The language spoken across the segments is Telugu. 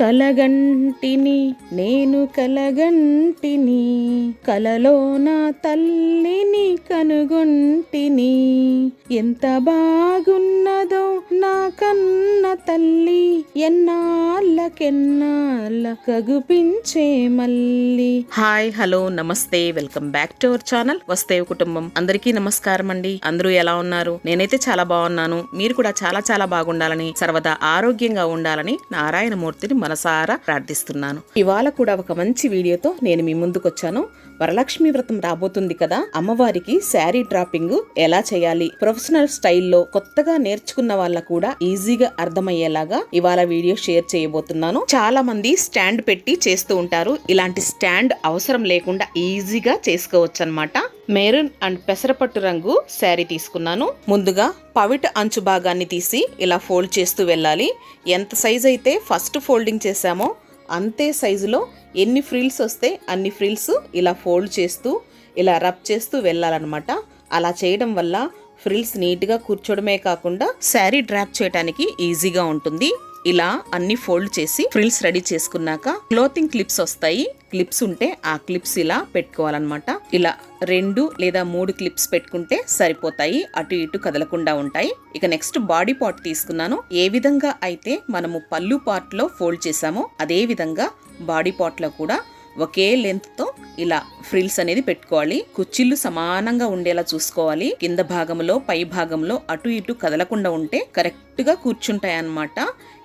కలగంటిని నేను కలగంటిని కలలో నా తల్లిని కనుగొంటిని. ఎంత బాగున్నదో నా కన్న తల్లి ఎన్నాళ్ళకెన్నాళ్ళ కగుపించే మళ్ళీ హాయ్ హలో నమస్తే welcome back to our channel వస్తే కుటుంబం. అందరికీ నమస్కారం అండి. అందరూ ఎలా ఉన్నారు? నేనైతే చాలా బాగున్నాను. మీరు కూడా చాలా చాలా బాగుండాలని సర్వదా ఆరోగ్యంగా ఉండాలని నారాయణమూర్తిని మనసారా ప్రార్థిస్తున్నాను. ఇవాళ కూడా ఒక మంచి వీడియోతో నేను మీ ముందుకొచ్చాను. వరలక్ష్మి వ్రతం రాబోతుంది కదా? అమ్మవారికి శారీ డ్రాపింగ్ ఎలా చేయాలి? ప్రొఫెషనల్ స్టైల్లో కొత్తగా నేర్చుకున్న వాళ్ళ కూడా ఈజీగా అర్థమయ్యేలాగా ఇవాళ వీడియో షేర్ చేయబోతున్నాను. చాలా మంది స్టాండ్ పెట్టి చేస్తూ ఉంటారు. ఇలాంటి స్టాండ్ అవసరం లేకుండా ఈజీగా చేసుకోవచ్చు అనమాట మెరూన్ అండ్ పెసరపట్టు రంగు శారీ తీసుకున్నాను. ముందుగా పవిట అంచు భాగాన్ని తీసి ఇలా ఫోల్డ్ చేస్తూ వెళ్ళాలి. ఎంత సైజ్ అయితే ఫస్ట్ ఫోల్డింగ్ చేశామో అంతే సైజులో ఎన్ని ఫ్రిల్స్ వస్తే అన్ని ఫ్రిల్స్ ఇలా ఫోల్డ్ చేస్తూ ఇలా రబ్ చేస్తూ వెళ్ళాలన్నమాట. అలా చేయడం వల్ల ఫ్రిల్స్ నీట్గా కూర్చోవడమే కాకుండా శారీ డ్రాప్ చేయడానికి ఈజీగా ఉంటుంది. ఇలా అన్ని ఫోల్డ్ చేసి ఫ్రిల్స్ రెడీ చేసుకున్నాక క్లోతింగ్ క్లిప్స్ వస్తాయి. క్లిప్స్ ఉంటే ఆ క్లిప్స్ ఇలా పెట్టుకోవాలన్నమాట. ఇలా రెండు లేదా మూడు క్లిప్స్ పెట్టుకుంటే సరిపోతాయి. అటు ఇటు కదలకుండా ఉంటాయి. ఇక నెక్స్ట్ బాడీ పార్ట్ తీసుకున్నాను. ఏ విధంగా అయితే మనము పళ్ళు పార్ట్లో ఫోల్డ్ చేసామో అదే విధంగా బాడీ పార్ట్లో కూడా ఒకే లెంత్తో ఇలా ఫ్రిల్స్ అనేది పెట్టుకోవాలి. కుచ్చిళ్ళు సమానంగా ఉండేలా చూసుకోవాలి. కింద భాగంలో పై భాగంలో అటు ఇటు కదలకుండా ఉంటే కరెక్ట్గా కూర్చుంటాయి అన్నమాట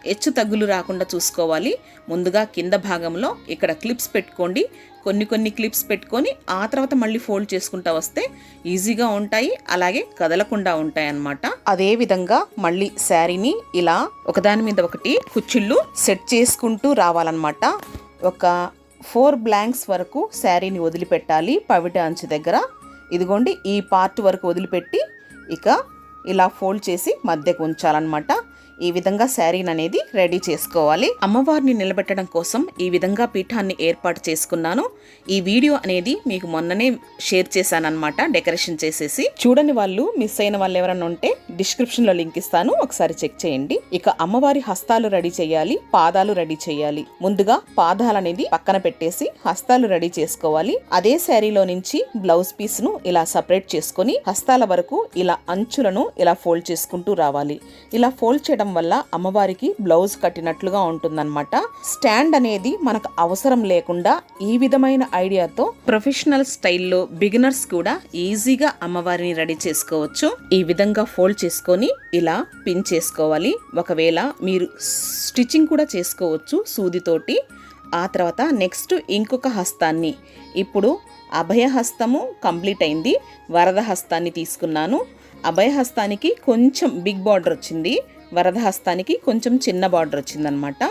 హెచ్చు తగ్గులు రాకుండా చూసుకోవాలి. ముందుగా కింద భాగంలో ఇక్కడ క్లిప్స్ పెట్టుకోండి. కొన్ని కొన్ని క్లిప్స్ పెట్టుకొని ఆ తర్వాత మళ్ళీ ఫోల్డ్ చేసుకుంటా వస్తే ఈజీగా ఉంటాయి. అలాగే కదలకుండా ఉంటాయి అన్నమాట అదే విధంగా మళ్ళీ శారీని ఇలా ఒకదాని మీద ఒకటి కుచ్చిళ్ళు సెట్ చేసుకుంటూ రావాలన్నమాట. ఒక ఫోర్ బ్లాంక్స్ వరకు శారీని వదిలిపెట్టాలి పవిట అంచు దగ్గర. ఇదిగోండి ఈ పార్ట్ వరకు వదిలిపెట్టి ఇక ఇలా ఫోల్డ్ చేసి మధ్యకు ఉంచాలన్నమాట. ఈ విధంగా శారీని అనేది రెడీ చేసుకోవాలి. అమ్మవారిని నిలబెట్టడం కోసం ఈ విధంగా పీఠాన్ని ఏర్పాటు చేసుకున్నాను. ఈ వీడియో అనేది మీకు మొన్ననే షేర్ చేశానమాట డెకరేషన్ చేసేసి. చూడని వాళ్ళు మిస్ అయిన వాళ్ళు ఎవరైనా ఉంటే డిస్క్రిప్షన్లో లింక్ ఇస్తాను ఒకసారి చెక్ చేయండి. ఇక అమ్మవారి హస్తాలు రెడీ చేయాలి పాదాలు రెడీ చేయాలి. ముందుగా పాదాలు అనేది పక్కన పెట్టేసి హస్తాలు రెడీ చేసుకోవాలి. అదే శారీలో నుంచి బ్లౌజ్ పీస్ను ఇలా సపరేట్ చేసుకొని హస్తాల వరకు ఇలా అంచులను ఇలా ఫోల్డ్ చేసుకుంటూ రావాలి. ఇలా ఫోల్డ్ చేయడం వల్ల అమ్మవారికి బ్లౌజ్ కట్టినట్లుగా ఉంటుందన్నమాట. స్టాండ్ అనేది మనకు అవసరం లేకుండా ఈ విధమైన ఐడియాతో ప్రొఫెషనల్ స్టైల్లో బిగినర్స్ కూడా ఈజీగా అమ్మవారిని రెడీ చేసుకోవచ్చు. ఈ విధంగా ఫోల్డ్ చేసుకొని ఇలా పిన్ చేసుకోవాలి. ఒకవేళ మీరు స్టిచ్చింగ్ కూడా చేసుకోవచ్చు సూదితోటి. ఆ తర్వాత నెక్స్ట్ ఇంకొక హస్తాన్ని. ఇప్పుడు అభయహస్తము కంప్లీట్ అయింది. వరద హస్తాన్ని తీసుకున్నాను. అభయహస్తానికి కొంచెం బిగ్ బార్డర్ వచ్చింది. వరద హస్తానికి కొంచెం చిన్న బార్డర్ వచ్చిందనమాట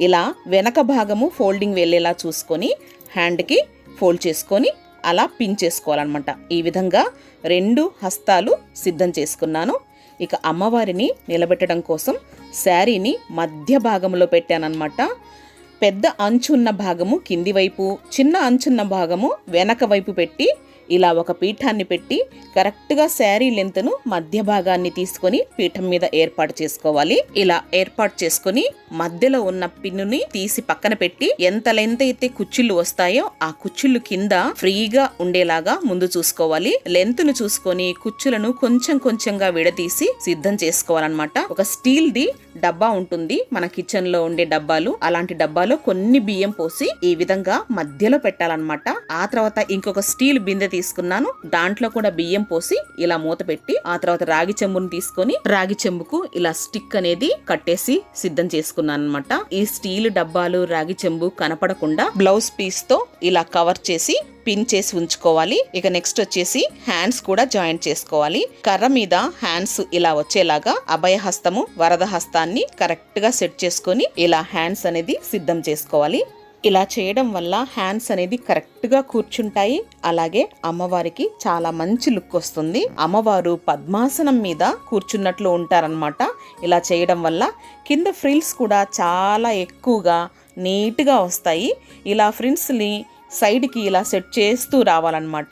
ఇలా వెనక భాగము ఫోల్డింగ్ వెళ్ళేలా చూసుకొని హ్యాండ్కి ఫోల్డ్ చేసుకొని అలా పిన్ చేసుకోవాలన్నమాట. ఈ విధంగా రెండు హస్తాలు సిద్ధం చేసుకున్నాను. ఇక అమ్మవారిని నిలబెట్టడం కోసం శారీని మధ్య భాగంలో పెట్టానన్నమాట. పెద్ద అంచున్న భాగము కింది వైపు చిన్న అంచున్న భాగము వెనక వైపు పెట్టి ఇలా ఒక పీఠాన్ని పెట్టి కరెక్ట్గా శారీ లెంత్ను మధ్య భాగాన్ని తీసుకొని పీఠం మీద ఏర్పాటు చేసుకోవాలి. ఇలా ఏర్పాటు చేసుకొని మధ్యలో ఉన్న పిన్నుని తీసి పక్కన పెట్టి ఎంత లెంత్ అయితే కుచ్చిళ్ళు వస్తాయో ఆ కుచ్చిళ్ళు కింద ఫ్రీగా ఉండేలాగా ముందు చూసుకోవాలి. లెంత్ను చూసుకొని కుచ్చులను కొంచెం కొంచెంగా విడదీసి సిద్ధం చేసుకోవాలన్నమాట. ఒక స్టీల్ ది డబ్బా ఉంటుంది. మన కిచెన్లో ఉండే డబ్బాలు అలాంటి డబ్బాలో కొన్ని బియ్యం పోసి ఈ విధంగా మధ్యలో పెట్టాలన్నమాట. ఆ తర్వాత ఇంకొక స్టీల్ బిందె తీసుకున్నాను. దాంట్లో కూడా బియ్యం పోసి ఇలా మూత పెట్టి ఆ తర్వాత రాగి చెంబును తీసుకొని రాగి చెంబుకు ఇలా స్టిక్ అనేది కట్టేసి సిద్ధం చేసుకున్నాను అనమాట ఈ స్టీల్ డబ్బాలు రాగి చెంబు కనపడకుండా బ్లౌజ్ పీస్తో ఇలా కవర్ చేసి పిన్ చేసి ఉంచుకోవాలి. ఇక నెక్స్ట్ వచ్చేసి హ్యాండ్స్ కూడా జాయింట్ చేసుకోవాలి. కర్ర మీద హ్యాండ్స్ ఇలా వచ్చేలాగా అభయ హస్తము వరద హస్తాన్ని కరెక్ట్గా సెట్ చేసుకొని ఇలా హ్యాండ్స్ అనేది సిద్ధం చేసుకోవాలి. ఇలా చేయడం వల్ల హ్యాండ్స్ అనేది కరెక్ట్గా కూర్చుంటాయి. అలాగే అమ్మవారికి చాలా మంచి లుక్ వస్తుంది. అమ్మవారు పద్మాసనం మీద కూర్చున్నట్లు ఉంటారనమాట ఇలా చేయడం వల్ల కింద ఫ్రిల్స్ కూడా చాలా ఎక్కువగా నీట్గా వస్తాయి. ఇలా ఫ్రిల్స్ని సైడ్కి ఇలా సెట్ చేస్తూ రావాలన్నమాట.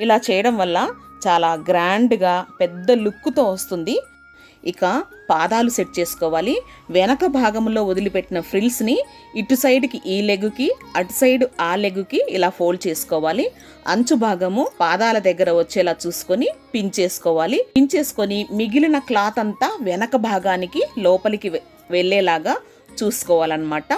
ఇలా చేయడం వల్ల చాలా గ్రాండ్గా పెద్ద లుక్తో వస్తుంది. ఇక పాదాలు సెట్ చేసుకోవాలి. వెనక భాగంలో వదిలిపెట్టిన ఫ్రిల్స్ని ఇటు సైడ్కి ఈ లెగ్గుకి అటు సైడ్ ఆ లెగ్కి ఇలా ఫోల్డ్ చేసుకోవాలి. అంచు భాగము పాదాల దగ్గర వచ్చేలా చూసుకొని పిన్ చేసుకోవాలి. పిన్ చేసుకొని మిగిలిన క్లాత్ అంతా వెనక భాగానికి లోపలికి వె- వెళ్ళేలాగా చూసుకోవాలన్నమాట.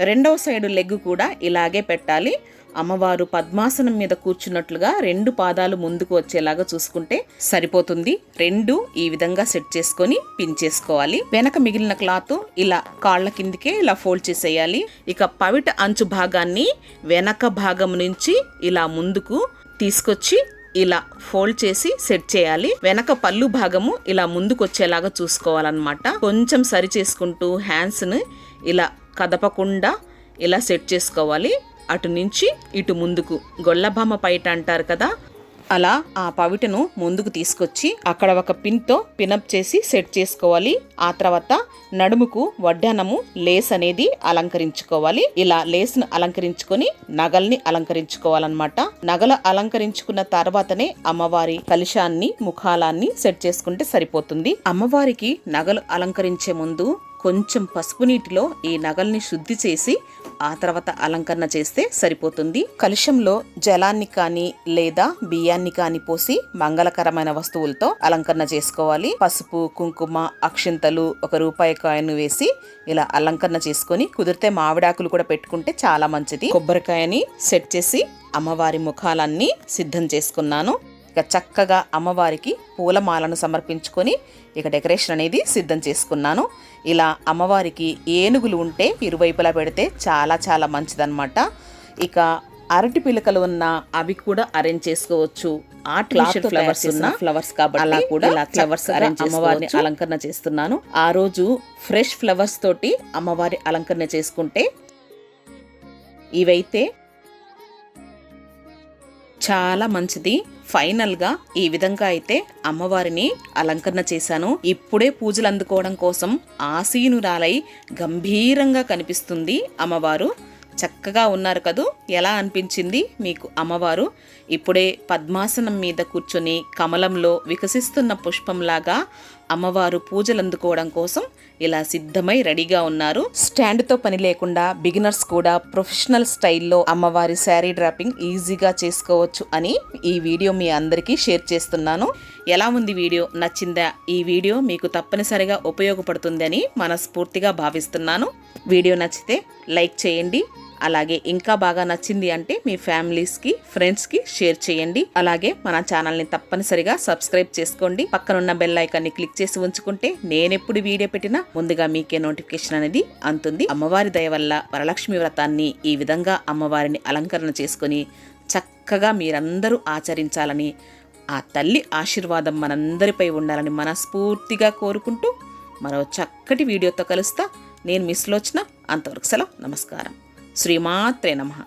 రెండవ సైడ్ లెగ్ కూడా ఇలాగే పెట్టాలి. అమ్మవారు పద్మాసనం మీద కూర్చున్నట్లుగా రెండు పాదాలు ముందుకు వచ్చేలాగా చూసుకుంటే సరిపోతుంది. రెండు ఈ విధంగా సెట్ చేసుకొని పిన్ చేసుకోవాలి. వెనక మిగిలిన క్లాత్ ఇలా కాళ్ళ కిందికే ఇలా ఫోల్డ్ చేసేయాలి. ఇక పవిట అంచు భాగాన్ని వెనక భాగం నుంచి ఇలా ముందుకు తీసుకొచ్చి ఇలా ఫోల్డ్ చేసి సెట్ చేయాలి. వెనక పళ్ళు భాగము ఇలా ముందుకు వచ్చేలాగా చూసుకోవాలన్నమాట. కొంచెం సరి చేసుకుంటూ హ్యాండ్స్ని ఇలా కదపకుండా ఇలా సెట్ చేసుకోవాలి. అటు నుంచి ఇటు ముందుకు. గొల్లభామ పైట అంటారు కదా. అలా ఆ పవిటను ముందుకు తీసుకొచ్చి అక్కడ ఒక పిన్తో పినప్ చేసి సెట్ చేసుకోవాలి. ఆ తర్వాత నడుముకు వడ్డానము లేస్ అనేది అలంకరించుకోవాలి. ఇలా లేస్ను అలంకరించుకొని నగల్ని అలంకరించుకోవాలన్నమాట. నగల అలంకరించుకున్న తర్వాతనే అమ్మవారి కలుషాన్ని ముఖాలాన్ని సెట్ చేసుకుంటే సరిపోతుంది. అమ్మవారికి నగలు అలంకరించే ముందు కొంచెం పసుపు నీటిలో ఈ నగల్ని శుద్ధి చేసి ఆ తర్వాత అలంకరణ చేస్తే సరిపోతుంది. కలుషంలో జలాన్ని కానీ లేదా బియ్యాన్ని కానీ పోసి మంగళకరమైన వస్తువులతో అలంకరణ చేసుకోవాలి. పసుపు కుంకుమ అక్షింతలు ఒక రూపాయి కాయను వేసి ఇలా అలంకరణ చేసుకొని కుదిరితే మామిడాకులు కూడా పెట్టుకుంటే చాలా మంచిది. కొబ్బరికాయని సెట్ చేసి అమ్మవారి ముఖాలన్నీ సిద్ధం చేసుకున్నాను. ఇక చక్కగా అమ్మవారికి పూలమాలను సమర్పించుకొని ఇక డెకరేషన్ అనేది సిద్ధం చేసుకున్నాను. ఇలా అమ్మవారికి ఏనుగులు ఉంటే ఇరువైపులా పెడితే చాలా చాలా మంచిదన్నమాట. ఇక అరటి పిలకలు ఉన్న అవి కూడా అరేంజ్ చేసుకోవచ్చు. ఆర్టిఫిషియల్ ఫ్లవర్స్ ఉన్న ఫ్లవర్స్ కాబట్టి అలా కూడా ఇలా ఫ్లవర్స్ అరేంజ్ అమ్మవారిని అలంకరణ చేస్తున్నాను. ఆ రోజు ఫ్రెష్ ఫ్లవర్స్ తోటి అమ్మవారి అలంకరణ చేసుకుంటే ఇవైతే చాలా మంచిది. ఫైనల్గా ఈ విధంగా అయితే అమ్మవారిని అలంకరణ చేశాను. ఇప్పుడే పూజలు అందుకోవడం కోసం ఆసీనురాలై గంభీరంగా కనిపిస్తుంది అమ్మవారు. చక్కగా ఉన్నారు కదూ? ఎలా అనిపించింది మీకు అమ్మవారు? ఇప్పుడే పద్మాసనం మీద కూర్చొని కమలంలో వికసిస్తున్న పుష్పంలాగా అమ్మవారు పూజలు అందుకోవడం కోసం ఇలా సిద్ధమై రెడీగా ఉన్నారు. స్టాండ్తో పని లేకుండా బిగినర్స్ కూడా ప్రొఫెషనల్ స్టైల్లో అమ్మవారి శారీ డ్రాపింగ్ ఈజీగా చేసుకోవచ్చు అని ఈ వీడియో మీ అందరికీ షేర్ చేస్తున్నాను. ఎలా ఉంది వీడియో? నచ్చిందా? ఈ వీడియో మీకు తప్పనిసరిగా ఉపయోగపడుతుందని మనస్ఫూర్తిగా భావిస్తున్నాను. వీడియో నచ్చితే లైక్ చేయండి అలాగే ఇంకా బాగా నచ్చింది అంటే మీ ఫ్యామిలీస్కి ఫ్రెండ్స్కి షేర్ చేయండి. అలాగే మన ఛానల్ని తప్పనిసరిగా సబ్స్క్రైబ్ చేసుకోండి. పక్కనున్న బెల్ ఐకాన్ని క్లిక్ చేసి ఉంచుకుంటే నేనెప్పుడు వీడియో పెట్టినా ముందుగా మీకే నోటిఫికేషన్ అనేది అందుతుంది అమ్మవారి దయ వల్ల వరలక్ష్మి వ్రతాన్ని ఈ విధంగా అమ్మవారిని అలంకరణ చేసుకొని చక్కగా మీరందరూ ఆచరించాలని ఆ తల్లి ఆశీర్వాదం మనందరిపై ఉండాలని మనస్ఫూర్తిగా కోరుకుంటూ మరో చక్కటి వీడియోతో కలుస్తా. నేను మిస్లోచ్చిన అంతవరకు సెలవు. నమస్కారం. శ్రీమాత్రే నమః.